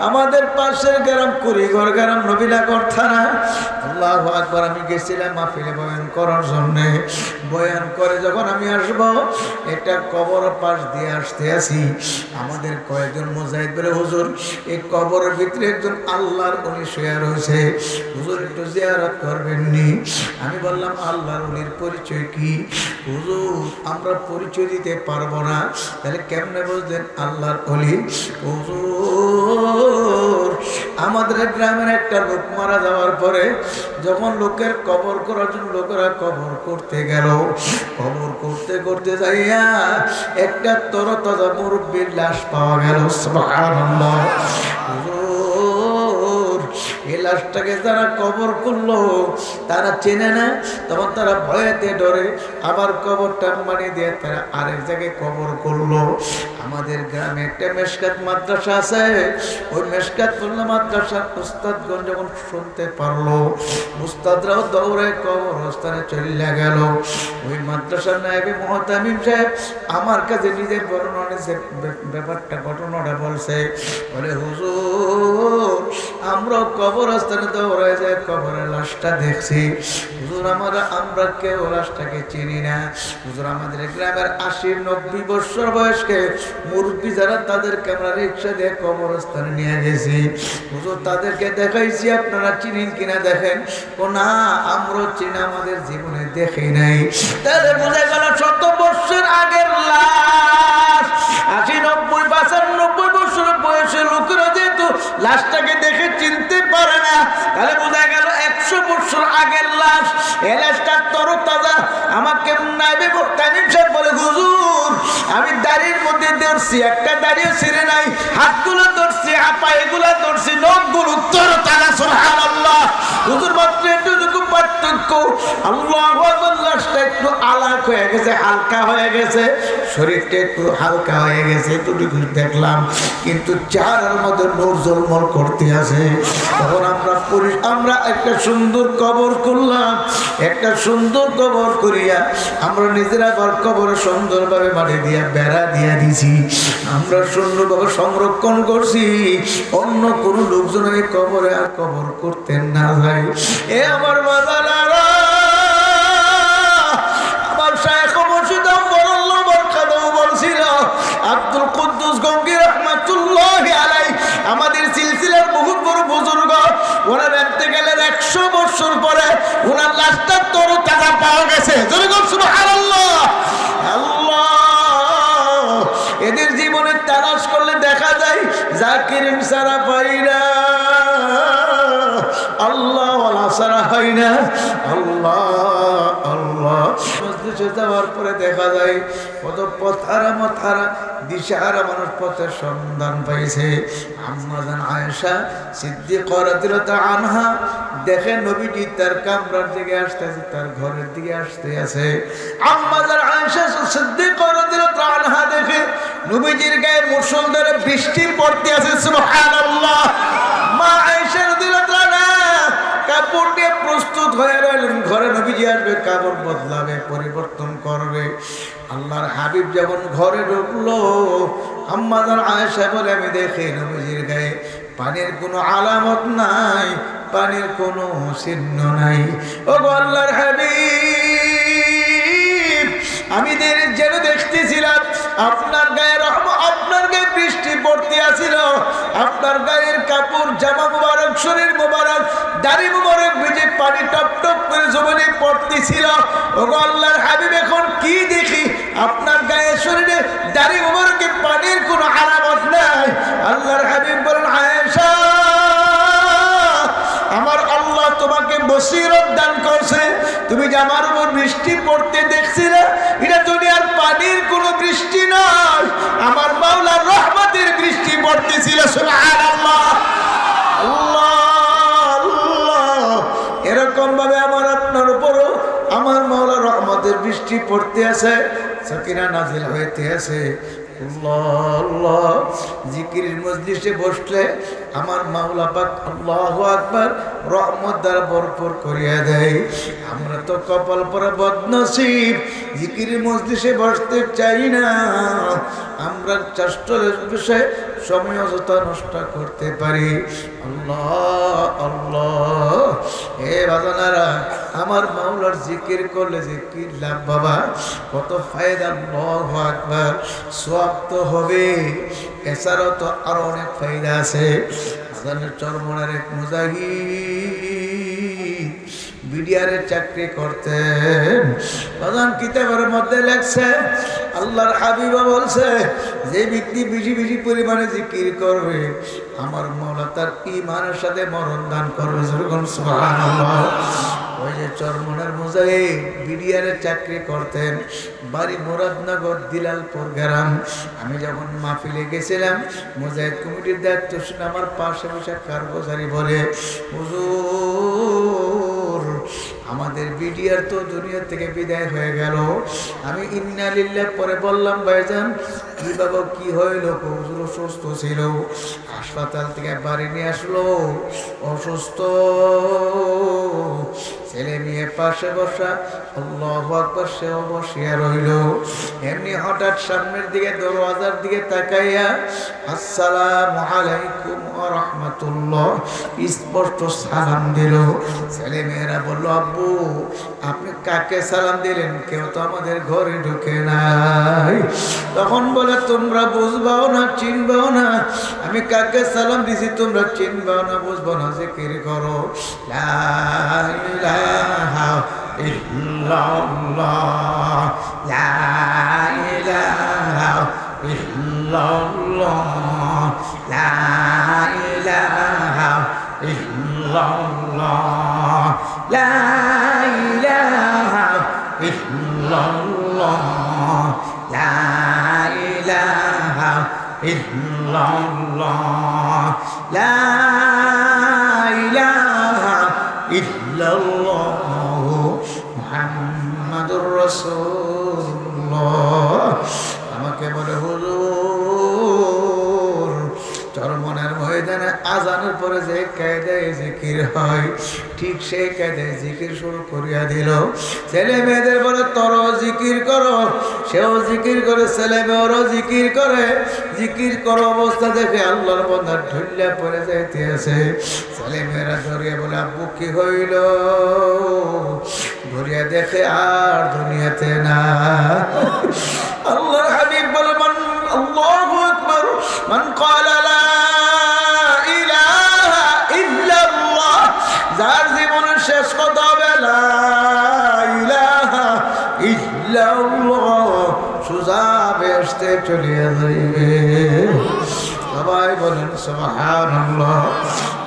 আমাদের পাশের গ্রাম কুড়িঘর গ্রাম নবীনগর থানা। আল্লাহ আকবার, আমি গেছিলাম মাহফিলে বয়ান করার জন্যে। বয়ান করে যখন আমি আসব এটা কবর পাশ দিয়ে আসতে আসি আমাদের কয়েকজন মুজাহিদ বলে, হুজুর, এই কবরের ভিতরে একজন আল্লাহর উনি শুয়ে রয়েছে। হুজুর, একটু জিয়ারত করবেননি আমি বললাম, আল্লাহর উনির পরিচয় কি? হুজুর, আমরা পরিচয় দিতে পারব না। তাহলে কেমনে বুঝলেন আল্লাহর অলি? হুজুর আমাদের গ্রামের একটা লোক মারা যাওয়ার পরে যখন লোকের কবর করার জন্য লোকেরা কবর করতে গেল, কবর করতে করতে যাইয়া একটা তরতাজা মুরব্বীর লাশ পাওয়া গেল এই লাশটাকে যারা কবর করল, তারা চেনে না, তখন তারা ভয়েতে ডরে আবার কবরটা মানি দিয়ে তারা আরেক জায়গায় কবর করল। আমাদের গ্রামে একটা মেশকাত মাদ্রাসা আছে। ওই মেশকাত মাদ্রাসার উস্তাদগঞ্জ যখন শুনতে পারল, উস্তাদরাও দৌড়ে কবরস্থানে চলে গেল। ওই মাদ্রাসার নাইবে মহতামিম সাহেব আমার কাছে নিজের বর্ণনা যে ব্যাপারটা, ঘটনাটা বলছে। বলে, হুজুর আমরা কবরস্থানে দৌড়ে যায় কবরের লাশটা দেখছি। হুজুর, আমরা আমরা কেউ লাশটাকে চিনি না। হুজুর, আমাদের গ্রামের আশি নব্বই বছর বয়সকে মুরব্বী যারা তাদেরকে আমরা রিক্সা দিয়ে কবরস্থানে নিয়ে গেছি। হুজুর, তাদেরকে দেখাইছি, আপনারা চিনেন কিনা দেখেন? ও না আমরা চিনি, আমাদের জীবনে দেখি নাই। তাহলে বুঝে গেল শত বছর আগের লাশ। আশি, নব্বই, পঁচানব্বই বছর বয়সে লোকেরা যেহেতু লাশটাকে দেখে চিনতে না। তাহলে বোঝা গেল একশো বছর আগের লাশ। এ লাশটা তরু তাজা আমাকে বলে, হুজুর, আমি মধ্যে ধরছি, একটা দাড়িও ছিঁড়ে নাই। হাতগুলো ধরছি এগুলো ধরছি, নখগুলো তরু তাজা সোহান আল্লাহ হুজুর, মাত্র এটুকু পার্থক্য। একটু আলাক হয়ে গেছে, হালকা হয়ে গেছে। শরীরটা একটু হালকা হয়ে গেছে এতটুকু দেখলাম। কিন্তু চার মধ্যে নূর জলমল করতে আছে তখন আমরা আমরা একটা সুন্দর কবর করলাম একটা সুন্দর কবর করিয়া আমরা নিজেরা আবার কবরে সুন্দরভাবে মাটি দিয়া বেড়া দিয়া দিছি। আমরা সুন্দরভাবে সংরক্ষণ করছি। অন্য কোনো লোকজন এই কবরে আর কবর করতে না যায় এ আমার মাদালারা ওরা দেখতে গেলেন একশো বছর পরে ওনার লাশটা তরু তাজা পাওয়া গেছে। এদের জীবনে তালাশ করলে দেখা যায়, জাকির সারা পাই না। আল্লাহ সারা হয় না। আল্লাহ মসজিদে যাওয়ার পরে দেখা যায় কত পথারা মথারা দিশাহারা মানুষ পথের সন্ধান পাইছে। আম্মাজান আয়েশা সিদ্দিক রাদিয়াল্লাহু আনহা দেখে নবীজি তার কামরার দিকে আসতেছে তার ঘরের দিকে আসতে আছে আম্মাজান আয়েশা সিদ্দিক রাদিয়াল্লাহু আনহা দেখে নবীজির গায়ে মুসলধারে বৃষ্টি পড়তে আছে সুবহানাল্লাহ। মা আয়েশা রাদিয়াল্লাহু আনহা কাপড় দিয়ে হয়ে রইলেন ঘরে নবীজি আসবে, কাপড় বদলাবে, পরিবর্তন করবে। আল্লাহর হাবিব যখন ঘরে ঢুকলো আম্মাদান আয়েশা বলে, আমি দেখি নবীজির গায়ে পানির কোনো আলামত নাই, পানির কোনো চিহ্ন নাই। ও আল্লাহর হাবিব, আমি যেন দেখতেছিলাম, আপনার গায়ে গায়ে আপনার গায়ের কাপড়, জামা মুবারক, শরীর মুবারক, দাড়ি মুবারক পানি টপ টপ করে জমিনে পড়তেছিল। ও আল্লাহর হাবিব, এখন কি দেখি? আপনার গায়ে শরীরে দাড়ি মুবারকে পানির কোনো আলামত নাই। আল্লাহর হাবিব বলেন, আয়েশা আমার আল্লাহ তোমাকে বসিরত দান করছে। তুমি যে আমার উপর বৃষ্টি পড়তে দেখছিলে, এটা দুনিয়ার পানির কোনো বৃষ্টি নয়। আমার মাওলার রহমতের বৃষ্টি পড়তেছিল এরকম ভাবে আমার আপনার উপরও আমার মাওলার রহমতের বৃষ্টি পড়তে আছে, সকিনা নাজিল হইতে আছে। জিকিরের মজলিসে বসলে আমার মাওলা পাক আল্লাহ আকবার রহমত দ্বারা ভরপুর করিয়া দেয়। আমরা তো কপাল পরে বদনসিব জিকিরের মজলিসে বসতে চাই না। আমরা চাষ্টলের বিষয়ে সময় অযথা নষ্ট করতে পারি। আল্লাহ আল্লাহ। হে বাজানারা আমার মাওলার জিকির করলে জিকির লাভ বাবা? কত ফায়দা, আল্লাহ আকবার। সব তো হবে এছাড়াও তো আরও অনেক ফায়দা আছে। আজানের চরমনের এক মুজাহিদ বিডিআরের চাকরি করতেন। প্রধান কিতাবের মধ্যে লেখছে, আল্লাহর হাবিবা বলছে, যে ব্যক্তি বেশি বেশি পরিমাণে জিকির করবে, আমার মৌলা তার ইমানের সাথে মরণ দান করবে। যেরকম ওই যে চরমনের মোজাই বিডিআরের চাকরি করতেন, বাড়ি মুরাদনগর, দিলালপুর গ্রাম। আমি যখন মাহফিলে গেছিলাম, মুজাহিদ কমিটির দায়িত্ব শুনে আমার পাশে বসে কারগোজারি বলে, হুজুর আমাদের বিডিআর তো দুনিয়া থেকে বিদায় হয়ে গেল। আমি ইন্নালিল্লাহ পরে বললাম, ভাইজান, কি বাবা, কি হইল? হুজুর অসুস্থ ছিল। হাসপাতাল থেকে বাড়ি নিয়ে আসলো। অসুস্থ। ছেলে মেয়ে পাশে বসা সেও বসিয়া রইল। এমনি হঠাৎ সামনের দিকে, দরওয়াজার দিকে তাকাইয়া, আসসালাম আলাইকুম রহমতুল্লাহ। স্পষ্ট সালাম দিল। ছেলে মেয়েরা বলল, আব্বু, আপনি কাকে সালাম দিলেন? কেউ তো আমাদের ঘরে ঢুকে নাই। তখন বলে, তোমরা বুঝবাও না, চিনবাও না। আমি কাকে সালাম দিছি, তোমরা চিনবাও না বুঝব না। জিকির করো লা ইলাহা ইল্লাল্লাহ। ইল্লাল্লাহ লা ইলাহা ইল্লাল্লাহ লা ইলাহা ইল্লাল্লাহ লা ইলাহা ইল্লাল্লাহ লা ইলাহা ইল্লাল্লাহ মুহাম্মাদুর রাসূলুল্লাহ আমাকে বলে, হুজুর চরমনের ময়দানে আজানের পরে যে কায়দায় জিকির হয় ঠিক সেই কায়দায় জিকির শুরু করিয়া দিল। ছেলে মেয়েদের বলে তর জিকির করো। সেও জিকির করে, ছেলে মেয়েরও জিকির করে। জিকির করো অবস্থা দেখে আল্লাহর বন্ধার ঢুল্লা পড়ে যাইতে আছে ছেলে মেয়েরা ধরিয়া বলে, আব্বু, কি হইল? ধরিয়া দেখে, আর দুনিয়াতে না। আল্লাহর হাবিব বলে, মান, আল্লাহু আকবার। মান ক্বালা যাইবে। সবাই বলেন, সুবহানাল্লাহ।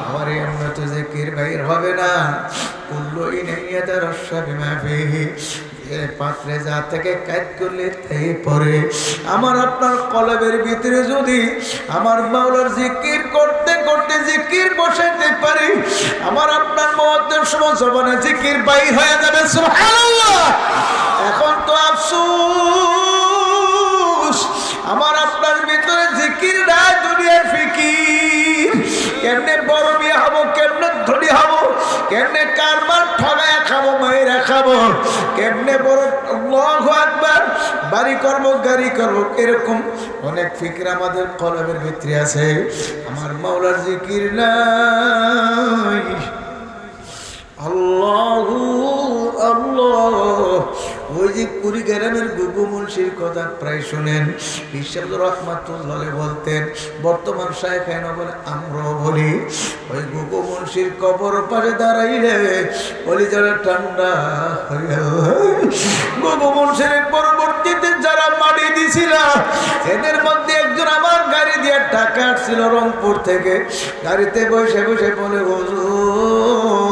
আমার উন্নত জিকির বাইর হবে না। কুল্লু এ পাত্রে যা থেকে কাজ করলে তাই পরে আমার আপনার কলবের ভিতরে যদি আমার মাওলার জিকির করতে করতে জিকির বসাইতে পারি, আমার আপনার মহত্বের সময় জবানে জিকির বাইর হয়ে যাবে এখন তো আফসোস। আমার আপনার ভিতরে জিকির নাই দুনিয়ার ফিকির। কেমনে বড় বিয়ে হব, কেমনে ধনী হব, কেমনে কারবার ঠগায় খাব মায়েরা খাব, কেমনে বড় আল্লাহু আকবার, বাড়ি করব, গাড়ি করব, এরকম অনেক ফিকির আমাদের কলমের ভিতরে আছে। আমার মাওলার জিকির নাই। আল্লাহ আল্লাহ। ওই যে কুড়িগ্রামের গুগু মুন্সির কথা প্রায় শোনেন। হিসাব রহমাতুল্লাহ বলতেন, বর্তমান শাহেখান বলে আমরাও বলি, ওই গুগু মুন্সির কবর পারে দাঁড়াইলে বলি যারা ঠান্ডা গুগু মুন্সির পরবর্তীতে যারা মাটি দিছিল, এদের মধ্যে একজন আমার গাড়ি দিয়ে টাকা আসছিল রংপুর থেকে। গাড়িতে বসে বসে বলে, হুজুর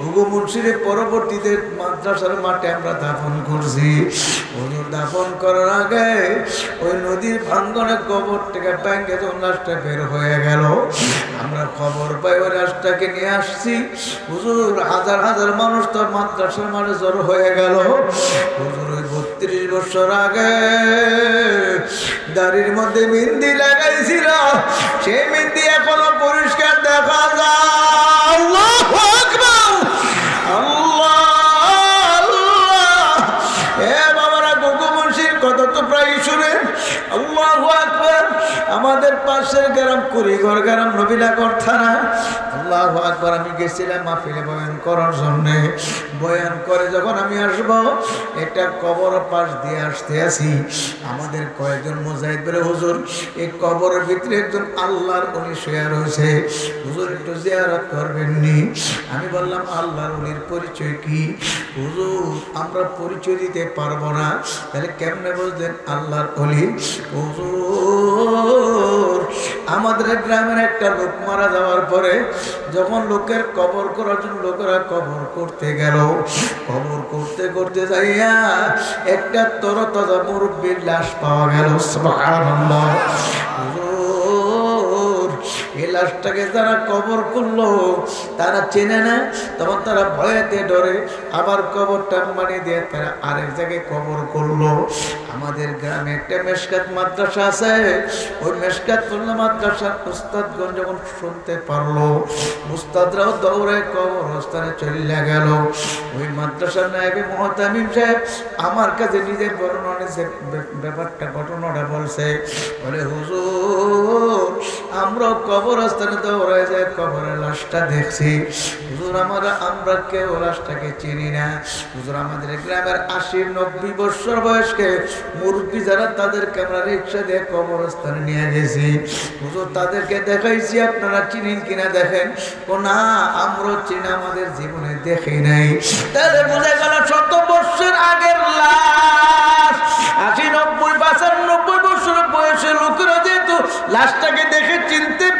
হুগু মুন্সিরের পরবর্তীতে মাদ্রাসার মাঠে আমরা দাফন করছি। হুজুর দাফন করার আগে ওই নদীর ভাঙ্গনে কবর থেকে ব্যাংকে লাশটা বের হয়ে গেল, আমরা খবর পাই ওই লাশটা লাশটাকে নিয়ে আসছি। হুজুর, হাজার হাজার মানুষ তো মাদ্রাসার মানে জড়ো হয়ে গেল। হুজুর, ওই বত্রিশ বছর আগে দাড়ির মধ্যে মিন্দি লাগাইছিল, সেই মিন্দি এখনও পরিষ্কার দেখা যায়। আমাদের পাশের গ্রাম কুড়িঘর গ্রাম নবীনগর থানা। আল্লাহু আকবার, আমি গেছিলাম মাহফিলে বয়ান করার জন্যে। বয়ান করে যখন আমি আসব, একটা কবর পাশ দিয়ে আসতে আসি আমাদের কয়েকজন মুজাহিদ বলে, হুজুর, এই কবরের ভিতরে একজন আল্লাহর উনি শুয়ে রয়েছে। হুজুর, একটু জিয়ারত করবেননি আমি বললাম, আল্লাহর উনির পরিচয় কি? হুজুর, আমরা পরিচয় দিতে পারব না। তাহলে কেমনে বুঝলেন আল্লাহর অলি? হুজুর আমাদের গ্রামের একটা লোক মারা যাওয়ার পরে যখন লোকের কবর করার জন্য লোকেরা কবর করতে গেল, কবর করতে করতে যাইয়া একটা তরতাজা মুরব্বীর লাশ পাওয়া গেল লাশটাকে যারা কবর করল, তারা চেনে না, তখন তারা ভয়েতে ডরে। আবার কবরটা মানে দিয়ে তারা আরেক জায়গায় কবর করল। আমাদের গ্রামে একটা মেশকাত মাদ্রাসা আছে। ওই করল মাদ্রাসার উস্তাদগঞ্জ যখন শুনতে পারল, উস্তাদরাও দৌড়ে কবরস্থানে চলে গেল। ওই মাদ্রাসার নায়বে মহতামিম সাহেব আমার কাছে নিজে বর্ণনে ব্যাপারটা, ঘটনাটা বলছে। বলে, হুজুর আমরা কবরস্থানে দৌড়ে যায় কবরের লাশটা দেখছি। হুজুর আমরা আমরা কেউ লাশটাকে চিনি না। হুজুর, আমাদের গ্রামের আশি নব্বই বছর বয়সকে মুরব্বী যারা, তাদেরকে আমরা রিক্সা দিয়ে কবরস্থানে নিয়ে গেছি। হুজুর, তাদেরকে দেখাইছি, আপনারা চিনেন কিনা দেখেন? ও না আমরা চিনি, আমাদের জীবনে দেখি নাই। তাহলে বুঝে গেল শত বছর আগের লাশ। আশি, নব্বই পঁচানব্বই বছর বয়সের লোকেরা যেহেতু লাশটাকে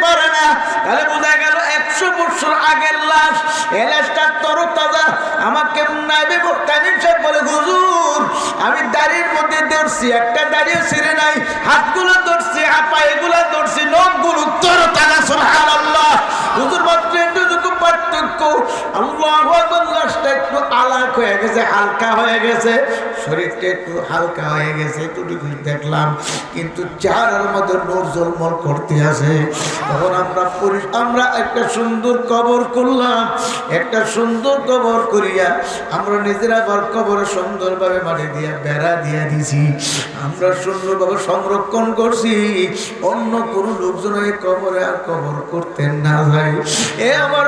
পারে না। তাহলে বোঝা গেল একশো বছর আগের লাশ। এ লাশটা তরু তাজা আমাকে বলে, হুজুর, আমি দাড়ির মধ্যে দৌড়ছি একটা দাঁড়িয়ে ছিঁড়ে নাই। হাতগুলো ধরছি হাপা এগুলো ধরছি, নখগুলো তরু তাজা আল্লাহ হুজুর মাত্র এটুকু পার্থক্য। আল্লাহ আকবার, লাশটা একটু আলাক হয়ে গেছে, হালকা হয়ে গেছে। শরীরটা একটু হালকা হয়ে গেছে এটুকু দেখলাম। কিন্তু চেহারার মধ্যে নোর জলমল করতে আছে তখন আমরা আমরা একটা সুন্দর কবর করলাম একটা সুন্দর কবর করিয়া আমরা নিজেরা আবার কবরে সুন্দরভাবে মাটি দিয়া বেড়া দিয়া দিছি। আমরা সুন্দরভাবে সংরক্ষণ করছি। অন্য কোনো লোকজন এই কবরে আর কবর করতেন না ভাই। এ আমার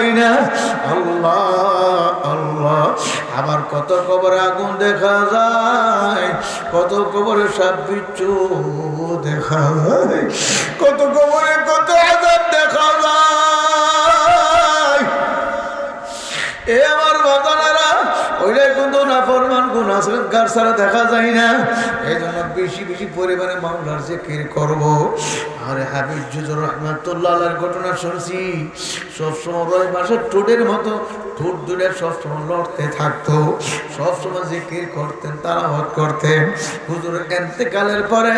হয় না। আল্লাহ আল্লাহ। আবার কত কবরে আগুন দেখা যায়, কত কবরে সাপ বিচ্ছু দেখা যায়, কত কবরে কত কিন্তু না ফরমান গুণ আসবেন কার ছাড়া দেখা যায় না। এই জন্য বেশি বেশি পরিমাণে মামলার জিকির করব। আরে হাবিব জুজুর রহমাতুল্লাহ ঘটনা শুনছি। সবসময় রয় মাসের ঠোঁটের মতো ঠোঁট দুলে সবসময় লড়তে থাকতো। সবসময় জিকির করতেন তারাবাদ করতেন। হুজুর এন্তেকালের পরে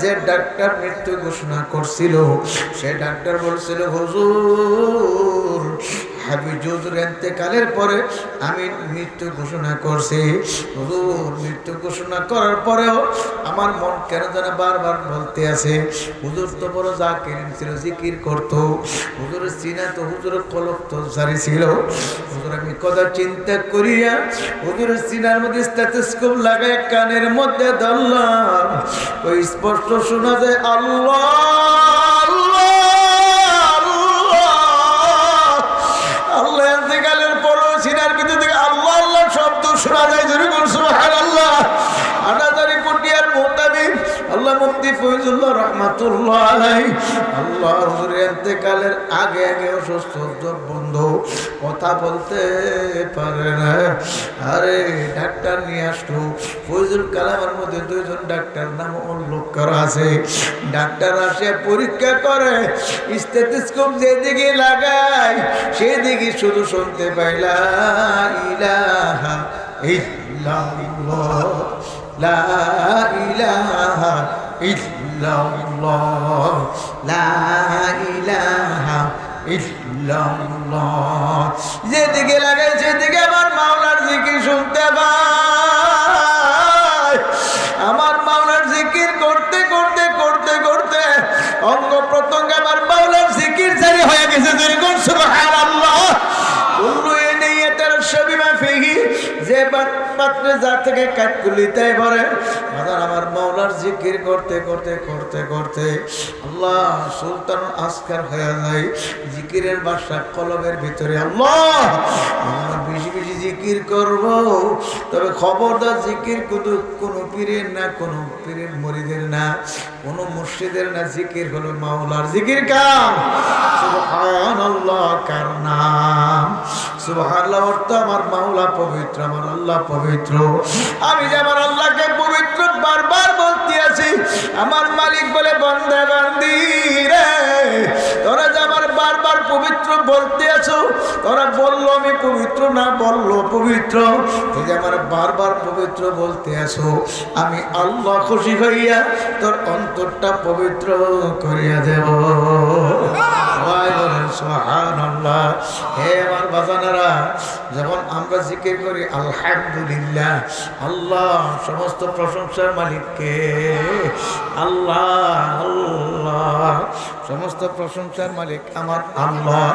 যে ডাক্তার মৃত্যু ঘোষণা করছিল, সে ডাক্তার বলছিল, হুজুর হাবিজুর এতেকালের পরে আমি মৃত্যু ঘোষণা করছি। হুজুর, মৃত্যু ঘোষণা করার পরেও আমার মন কেন যেন বারবার বলতে আছে, হুজুর তো বড় যা কেন ছিল জিকির করতো। হুজুরের সিনা তো হুজুরের কলক তো জারি ছিল। হুজুর, আমি কথা চিন্তা করিয়া হুজুরের চিনার মধ্যে স্ট্যাথোস্কোপ লাগায় কানের মধ্যে ধরলাম। ওই স্পষ্ট শোনা যায়, আল্লাহ! ফৈজুল্লাহ রহমাতুল্লাহ আলাই আল্লাহ হুজুরের আগে আগে অসুস্থ বন্ধ। কথা বলতে পারে না। আরে, ডাক্তার নিয়ে আসলো। ফৈজুল কালামের মধ্যে দুইজন ডাক্তার নাম উল্লেখ করা আছে। ডাক্তার আসে, পরীক্ষা করে। স্টেথিস্কোপ যেদিকে লাগায়, সেদিকে শুধু শুনতে পাইলা ইলাহা ইল্লাল্লাহ। লা ইলাহা ইল্লাল্লাহ, লা ইলাহা ইল্লাল্লাহ। যেদিকে লাগাই সেদিকে আমার মাওলার জিকির শুনতে পাই। আমার মাওলার জিকির করতে করতে করতে করতে অঙ্গ প্রত্যঙ্গ আমার মাওলার জিকির জারি হয়ে গেছে দুর্গুণ সুবহানাল্লাহ। কুল্লু এনিয়াতার শাবিমা ফিহি যে বাত- পাত্রে যা থেকে কাঠকুলিতে ভরে। মাদার আমার মাওলার জিকির করতে করতে করতে করতে আল্লাহ সুলতান আসকার হয়ে যায়। জিকিরের বাসা কলমের ভিতরে। আল্লাহ, আমরা বেশি বেশি জিকির করব। তবে খবরদার জিকির কোনো কোনো পীরের না, কোনো পীরের মরিদের না, কোনো মুর্শিদের না জিকির হলো মাওলার জিকির কার? কার নাম? সুবহানাল্লাহ অর্থ আমার মাওলা পবিত্র, আমার আল্লাহ পবিত্র। আমি যে আমার আল্লাহকে পবিত্র বারবার বলতে আছি, আমার মালিক বলে, বন্দে, বান্দি রে, তোরা যে আমার বারবার পবিত্র বলতে আছো, তোরা বলল আমি পবিত্র, না বলল পবিত্র। তুই আমার বারবার পবিত্র বলতে আছো, আমি আল্লাহ খুশি হইয়া তোর অন্তরটা পবিত্র করিয়া দেব। সবাই বলেন হে আমার বাজানারা যখন আমরা জিকির করি, আলহামদুলিল্লাহ, আল্লাহ সমস্ত প্রশংসার মালিককে। আল্লাহ আল্লাহ সমস্ত প্রশংসার মালিক আমার আল্লাহ।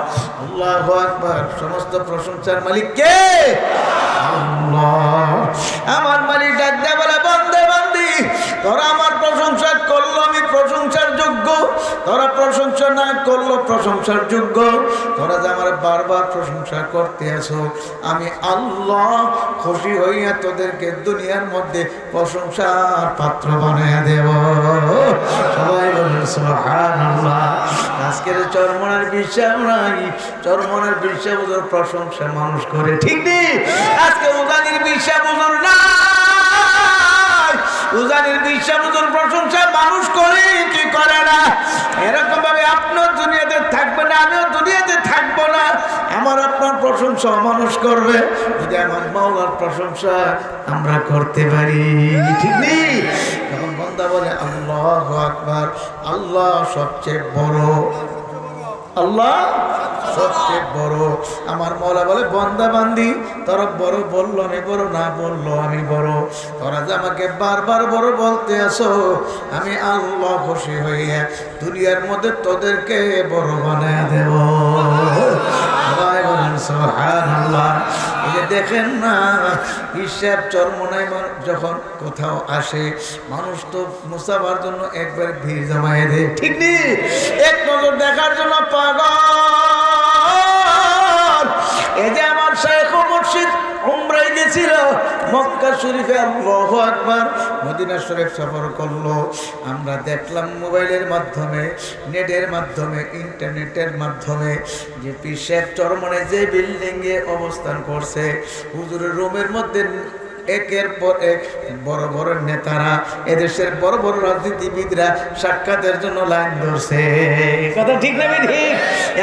আল্লাহ আকবার, সমস্ত প্রশংসার মালিক কে? আল্লাহ। আমার মালিক ডাক দেয়া বলে, বন্দে, বান্দি, তোরা আমার প্রশংসা তোরা প্রশংসা না করল প্রশংসার যোগ্য। তোরা যে আমার বারবার প্রশংসা করতে আমি আল্লাহ খুশি হইয়া তোদেরকে দুনিয়ার মধ্যে প্রশংসার পাত্র বানিয়ে দেব। আজকের চরমনের বিশ্বাস নাই। চরমনের বিশ্বাস প্রশংসা মানুষ করে, ঠিক নেই? আজকে উদানির বিশ্বাস বুঝোর না উজানির বিশ্বাবুদুর প্রশংসা মানুষ করে, কি করে না? এরকম ভাবে আপনিও দুনিয়াতে থাকবে না, আমিও দুনিয়াতে থাকব না। আমার আপনার প্রশংসা মানুষ করবে, যদি আমার মাওলার প্রশংসা আমরা করতে পারি। ঠিক নেই? বলে, আল্লাহ আকবার, আল্লাহ সবচেয়ে বড় আল্লাহ? সবচেয়ে বড়। আমার মলা বলে, বন্দা বান্দি, তোরা বড় বলল আমি বড় না বলল আমি বড়। তোরা যে আমাকে বারবার বড় বলতে আসো, আমি আল্লাহ খুশি হইয়া দুনিয়ার মধ্যে তোদেরকে বড় বানায় দেব। দেখেন না হিসাব চরমনায় মান- যখন কোথাও আসে, মানুষ তো মুসাফার জন্য একবার ভিড় জমায় দেয়। ঠিক নেই এক নজর দেখার জন্য পাগল। এই যে গেছিল মক্কা শরীফে আল্লাহু আকবার মদিনা শরীফ সফর করল। আমরা দেখলাম মোবাইলের মাধ্যমে নেটের মাধ্যমে ইন্টারনেটের মাধ্যমে যে পিসের চরমনে যে বিল্ডিংয়ে অবস্থান করছে। হুজুরের রুমের মধ্যে একের পর এক বড় বড় নেতারা এদেশের বড় বড় রাজনীতিবিদরা সাক্ষাতের জন্য লাইন ধরছে। কথা ঠিক না ঠিক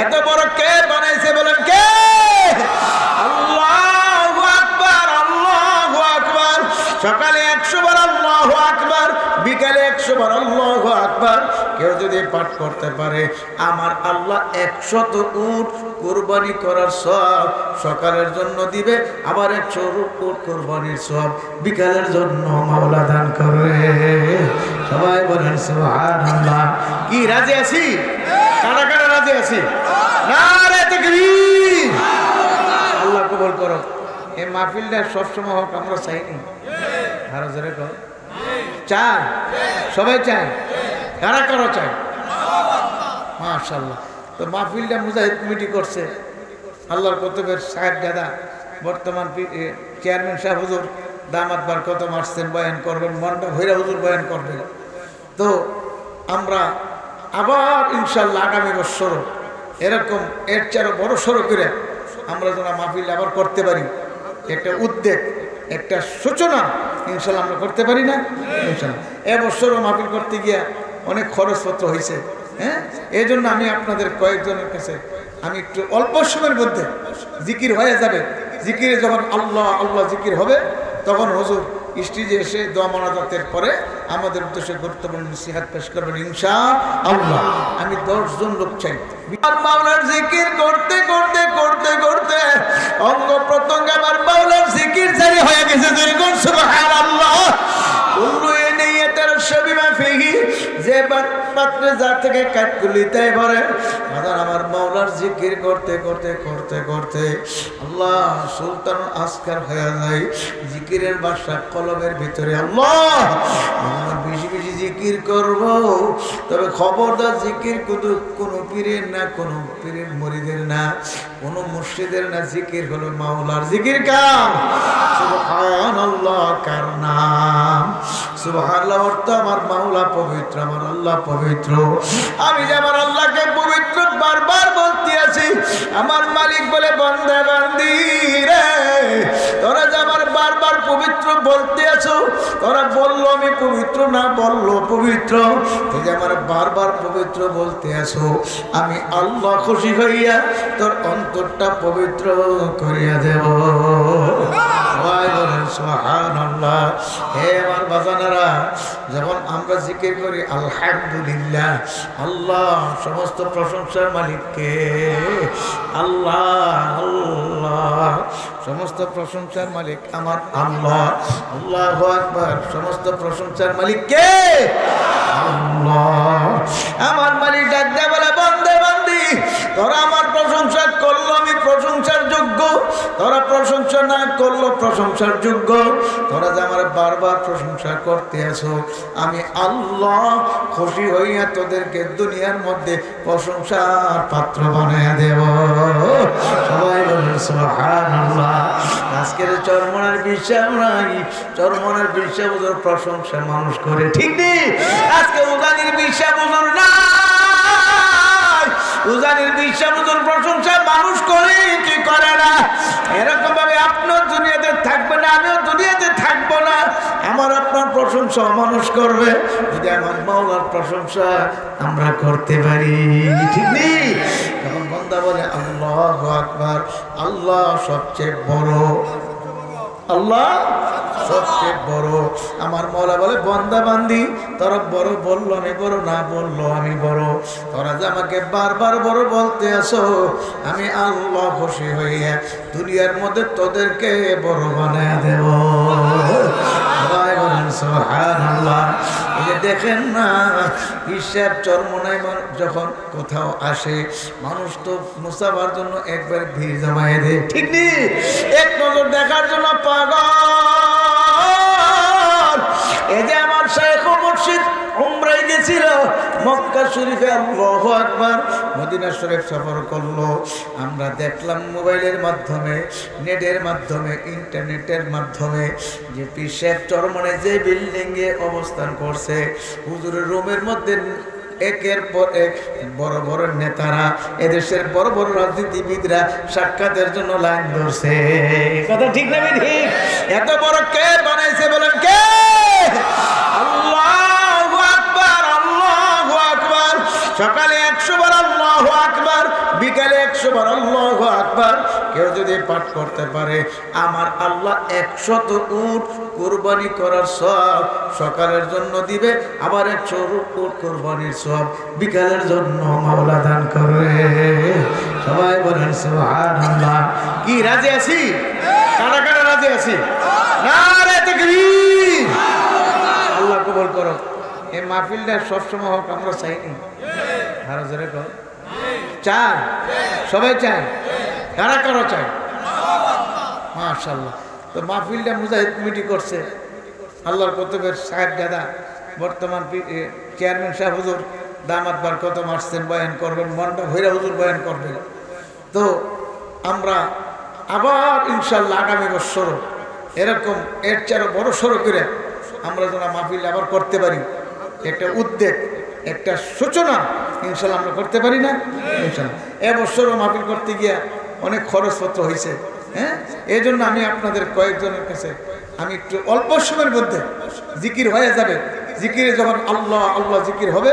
এত বড় কে বানাইছে বলেন? আল্লাহু আকবার। কেউ যদি পাঠ করতে পারে, আমার আল্লাহ একশত কোরবানি করার সব সকালের জন্য দিবে, আবার একশো উট কোরবানির সব বিকালের জন্য মাওলা দান করবে সবাই বলেন কি, রাজি আছি? কারা কারা রাজি আছি? আল্লাহ কবল করো। এই মাহফিলটা সবসময় হোক, আমরা চাইনি। আরও জোরে চাই সবাই চায় কারা কারা চায় মাশাল্লাহ তো মাহফিলটা মুজাহিদ কমিটি করছে। আল্লাহর কতবের সাহেব দাদা, বর্তমান চেয়ারম্যান সাহেব হুজুর, দামাত বার কত মারছেন, বয়ান করবেন, মনটা ভৈরা হুজুর বয়ান করবেন। তো আমরা আবার ইনশাল্লাহ আগামী বছর এরকম এর চেয়ে বড় সড়ো করে আমরা যেন মাহফিল আবার করতে পারি। একটা উদ্বেগ একটা সূচনা ইনশাল্লাহ আমরা করতে পারি না। ইনশাল্লাহ। এবছরও মাহফিল করতে গিয়া অনেক খরচপত্র হয়েছে হ্যাঁ? এই জন্য আমি আপনাদের কয়েকজনের কাছে আমি একটু অল্প সময়ের মধ্যে জিকির হয়ে যাবে। জিকিরে যখন আল্লাহ আল্লাহ জিকির হবে, তখন হজুর স্টেজে এসে দোয়া মনাজাতের পরে আমাদের উদ্দেশ্যে গুরুত্বপূর্ণ নসিহাত পেশ করবেন ইনশা আল্লাহ আমি দশজন লোক চাই। জিকির করতে করতে করতে করতে অঙ্গ প্রত্যঙ্গ আমার পাত্রে যা থেকে কাট তুলিতে পারে মাদার আমার মাওলার জিকির করতে করতে করতে করতে আল্লাহ সুলতান আসকার হয়ে যায়। জিকিরের বাসা কলমের ভিতরে। আল্লাহ আমার বেশি বেশি জিকির করব। তবে খবরদার জিকির কিন্তু কোনো পীরের না, কোনো পীরের মরিদের না, কোনো মুর্শিদের না জিকির হলো মাওলার জিকির কার সুবহানাল্লাহ, কার নাম? সুবহানাল্লাহ অর্থ আমার মাওলা পবিত্র, আমার আল্লাহ পবিত্র। আমি যে আমার আল্লাহকে পবিত্র বারবার বলতে আছি আমার মালিক বলে বন্ধে বান্দি রে, তোরা যে আমার বারবার পবিত্র বলতে আছো তোরা বলল, আমি পবিত্র না বলল, পবিত্র। যে আমার বারবার পবিত্র বলতে আছো আমি আল্লাহ খুশি হইয়া তোর অন্তরটা পবিত্র করিয়া দেব। হে আমার বাজানারা আমরা করি আল্লাহ সমস্ত প্রশংসার মালিককে, আল্লাহ আল্লাহ, সমস্ত প্রশংসার মালিক আমার আল্লাহ। আল্লাহ সমস্ত প্রশংসার মালিক কে? আমার মালিক ডাক দেয়া বলে, বন্দে, বান্দি, তোরা আমার প্রশংসা করল, আমি প্রশংসার যোগ্য। তোরা প্রশংসা না করল, প্রশংসার যোগ্য। তোরা বারবার প্রশংসা করতে আসো আমি আল্লাহ খুশি হইয়া তোদেরকে দুনিয়ার মধ্যে প্রশংসার পাত্র বানাইয়া দেব। সবাই আজকের চরমনের বিশ্বাস নাই। চরমনের বিশ্বাস ওদের প্রশংসা মানুষ করে, ঠিক নেই? আজকে উদানির বিশ্বাস ওদের না উজানির বিশ্বাসের প্রশংসা মানুষ করে, কি করে না? এরকম ভাবে আপনার দুনিয়াতে না আমিও দুনিয়াতে থাকব না। আমার আপনার প্রশংসা মানুষ করবে। যদি আমার মাওলার প্রশংসা আমরা করতে পারি, ঠিক নেই? তখন বন্দা বলে, আল্লাহ আকবার। আল্লাহ সবচেয়ে বড় আল্লাহ? সবচেয়ে বড়। আমার মলা বলে, বন্দা বান্দি, তোরা বড় বলল, আমি বড় না বলল, আমি বড়। তোরা যে আমাকে বারবার বড় বলতে আসো, আমি আল্লাহ খুশি হইয়া দুনিয়ার মধ্যে তোদেরকে বড় বানায় দেব। সুবহানাল্লাহ। এই দেখেন না, হিসাব চরমনায় যখন কোথাও আসে, মানুষ তো মুসাফার জন্য একবার ভিড় জমায়ে দেয়। ঠিক নেই এক নজর দেখার জন্য পাগল। উমরাই মক্কা শরীফে আল্লাহ আকবার মদিনা শরীফ সফর করল। আমরা দেখলাম মোবাইলের মাধ্যমে, নেটের মাধ্যমে, ইন্টারনেটের মাধ্যমে যে পিসের চরমনে যে বিল্ডিংয়ে অবস্থান করছে। হুজুরের রুমের মধ্যে একের পর এক বড় বড় নেতারা, এদেশের বড় বড় রাজনীতিবিদরা সাক্ষাতের জন্য লাইন ধরছে। কথা ঠিক না এত বড় কে বানাইছে বলেন কে? সকালে একশো বার আল্লাহু আকবার, বিকালে একশো বার আল্লাহু আকবার। কেউ যদি পাঠ করতে পারে, আমার আল্লাহ একশত উট কোরবানি করার সব সকালের জন্য দিবে, আবার একশো উট কোরবানির সব বিকালের জন্য মাওলা দান করে। সবাই বলেন, সুবহানাল্লাহ। কি, রাজি আছি? কারা কারা রাজি আছি? আল্লাহ কবল করো। এই মাহফিলটা সবসময় হোক, আমরা চাইনি আরও জোরে কর চায় সবাই চায় কারা কারা চায় মাশাল্লাহ তো মাহফিলটা মুজাহিদ কমিটি করছে। আল্লাহর কতবের সাহেব দাদা, বর্তমান চেয়ারম্যান সাহেব হুজুর, দামাত বার কত মারছেন বয়ান করবেন, মনটা ভৈরা হুজুর বয়ান করবেন। তো আমরা আবার ইনশাল্লাহ আগামী বছর এরকম এর চেয়ে বড় সড়ো করে আমরা যেন মাহফিল আবার করতে পারি। একটা উদ্বেগ একটা সূচনা ইনশাল্লাহ আমরা করতে পারি না। ইনশাল্লাহ। এবছরও মাফিল করতে গিয়া অনেক খরচপত্র হয়েছে হ্যাঁ? এই জন্য আমি আপনাদের কয়েকজনের কাছে, আমি একটু অল্প সময়ের মধ্যে জিকির হয়ে যাবে। জিকিরে যখন আল্লাহ আল্লাহ জিকির হবে